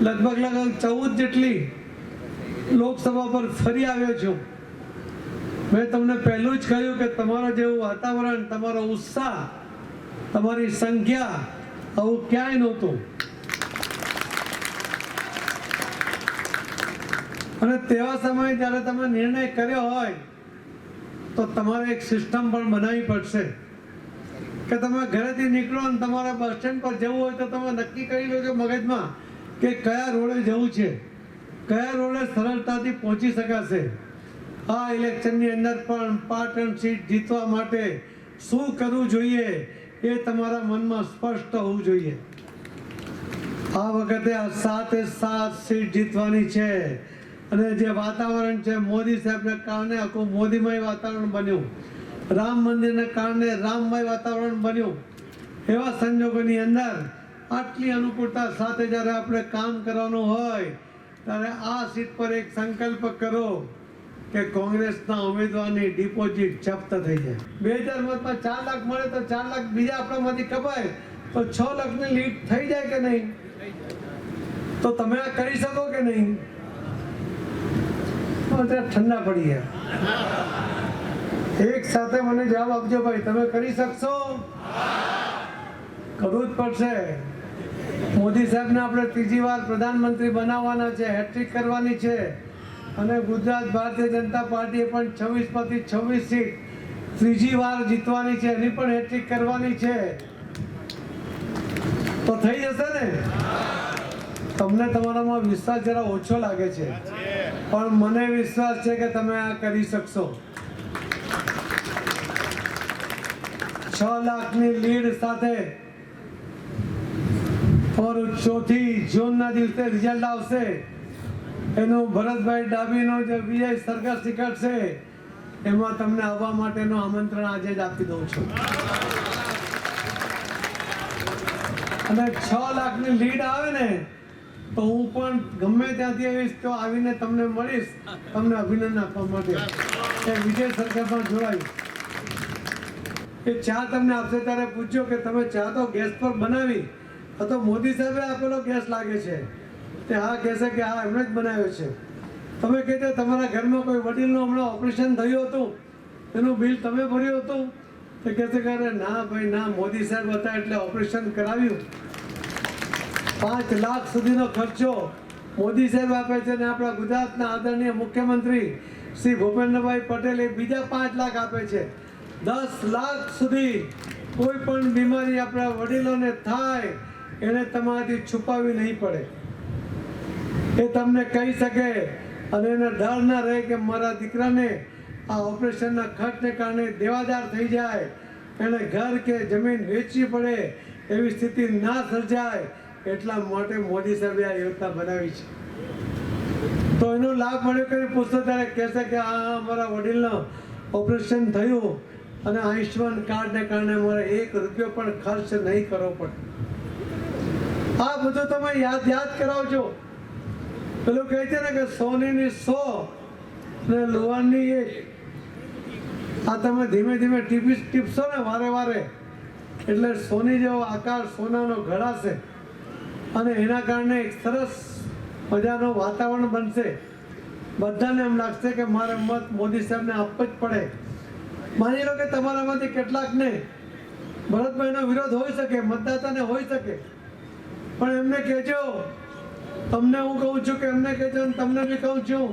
લગભગ લગભગ ચૌદ જેટલી લોકસભા પર ફરી આવ્યો છું. મેં તમને પહેલું જ કહ્યું કે તમારો જેવું વાતાવરણ, તમારો ઉત્સાહ, તમારી સંખ્યા આવું ક્યાંય નહોતું. અને તેવા સમયે જ્યારે તમે નિર્ણય કર્યો હોય, તો તમારે એક સિસ્ટમ પણ બનાવવી પડશે. કે તમે ઘરેથી નીકળો અને તમારે બસ સ્ટેન્ડ પર જવું હોય તો તમે નક્કી કરી લો કે મગજમાં કે કયા રોડે જવું છે? કયા રોડે સરળતાથી પહોંચી શકાશે? આ ઇલેક્શનની અંદર પણ પાટણ સીટ જીતવા માટે શું કરવું જોઈએ એ તમારા મનમાં સ્પષ્ટ હોવું જોઈએ. આ વખતે આ સાતે સાત સીટ જીતવાની છે અને જે વાતાવરણ છે, મોદી સાહેબને કારણે આખું મોદીમય વાતાવરણ બન્યું. રામ મંદિરને કારણે રામમય વાતાવરણ બન્યું. એવા સંજોગોની અંદર આટલી અનુકૂળતા સાથે જ્યારે આપણે કામ કરવાનું હોય, ત્યારે આ સીટ પર એક સંકલ્પ કરો કે કોંગ્રેસના ઉમેદવારની ડિપોઝિટ જપ્ત થઈ જાય. બે હજાર મતમાં ચાર લાખ મળે તો ચાર લાખ બીજા આપણામાંથી કપાય, તો છ લાખની લીડ થઈ જાય કે નહીં? તો તમે આ કરી શકો કે નહીં? અત્યારે ઠંડા પડી ગયા એક સાથે મને જવાબ આપજો ભાઈ, તમે કરી શકશો? કરવું જ પડશે. મોદી સાહેબને આપણે ત્રીજી વાર પ્રધાનમંત્રી બનાવવાના છે હેટ્રિક કરવાની છે. અને ગુજરાત ભારતીય જનતા પાર્ટીએ પણ છવ્વીસમાંથી છવ્વીસ સીટ ત્રીજી વાર જીતવાની છે, એની પણ હેટ્રિક કરવાની છે. તો થઈ જશે ને? તમને તમારામાં વિશ્વાસ જરા ઓછો લાગે છે. પણ મને વિશ્વાસ છે કે તમે આ કરી શકશો. છ લાખની લીડ સાથે તમારું ચોથી જૂનના દિવસે રિઝલ્ટ આવશે. એનું ભરતભાઈ ડાબીનો જે વિજય સરઘસ છે એમાં તમને આવવા માટેનું આમંત્રણ આજે જ આપી દઉં છું. અને છ લાખની લીડ આવે ને, તો હું પણ ગમે ત્યાંથી આવીશ તો આવીને તમને મળીશ, તમને અભિનંદન આપવા માટે. એ વિજય સરઘસમાં જોડાયું. એ ચા તમને આપશે ત્યારે પૂછજો કે તમે ચા તો ગેસ પર બનાવી તો મોદી સાહેબે આપેલો ગેસ લાગે છે. તે હા કહેશે કે હા, એમણે જ બનાવ્યો છે. તમે કહેજો તમારા ઘરમાં કોઈ વડીલનું હમણાં ઓપરેશન થયું હતું? એનું બિલ તમે ભર્યું હતું? તો કહેશે કે અરે ના ભાઈ, ના, મોદી સાહેબ હતા એટલે ઓપરેશન કરાવ્યું. પાંચ લાખ સુધીનો ખર્ચો મોદી સાહેબ આપે છે અને આપણા ગુજરાતના આદરણીય મુખ્યમંત્રી શ્રી ભૂપેન્દ્રભાઈ પટેલ એ બીજા પાંચ લાખ આપે છે. દસ લાખ સુધી કોઈ પણ બીમારી આપણા વડીલોને થાય એને તમારાથી છુપાવી નહીં પડે. એ તમને કહી શકે અને એને ડર ના રહે કે મારા દીકરાને આ ઓપરેશનના ખર્ચને કારણે દેવાદાર થઈ જાય. એને ઘર કે જમીન વેચવી પડે એવી સ્થિતિ ના સર્જાય એટલા માટે મોદી સાહેબે આ યોજના બનાવી છે. તો એનો લાભ મળ્યો કે પૂછતો ત્યારે કહેશે કે આ અમારા વડીલનું ઓપરેશન થયું અને આયુષ્યમાન કાર્ડને કારણે મારે એક રૂપિયો પણ ખર્ચ નહીં કરવો પડે આ બધું તમે યાદ યાદ કરાવજો. પેલું કહે છે ને કે સોનીની સો ને લુહારની એક. આ તમે ધીમે ધીમે ટીપી ટીપશો ને વારે વારે. એટલે સોની જેવો આકાર સોનાનો ઘડાશે અને એના કારણે એક સરસ મજાનું વાતાવરણ બનશે. બધાને એમ લાગશે કે મારે મત મોદી સાહેબને આપવો જ પડે. માની લો કે તમારામાંથી કેટલાકને ભરતભાઈનો વિરોધ હોઈ શકે, મતદાતાને હોઈ શકે. પણ એમને કહેજો. તમને હું કહું છું કે એમને કહેજો તમને બી કહું છું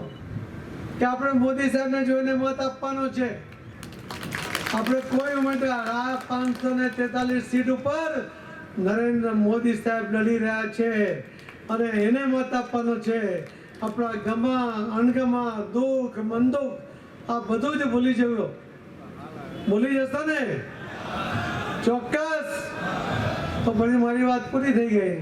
કે આપણે મોદી સાહેબને જોઈને મત આપવાનો છે. આપણે કોઈ ઉમેદવાર આ પાંચસો ને તેતાલીસ સીટ ઉપર નરેન્દ્ર મોદી સાહેબ લડી રહ્યા છે અને એને મત આપવાનો છે. આપણા ગમા, અણગમા, દુઃખ, મંદુખ, આ બધું જ ભૂલી જવું ભૂલી જશો ને? ચોક્કસ. તો પછી મારી વાત પૂરી થઈ ગઈ.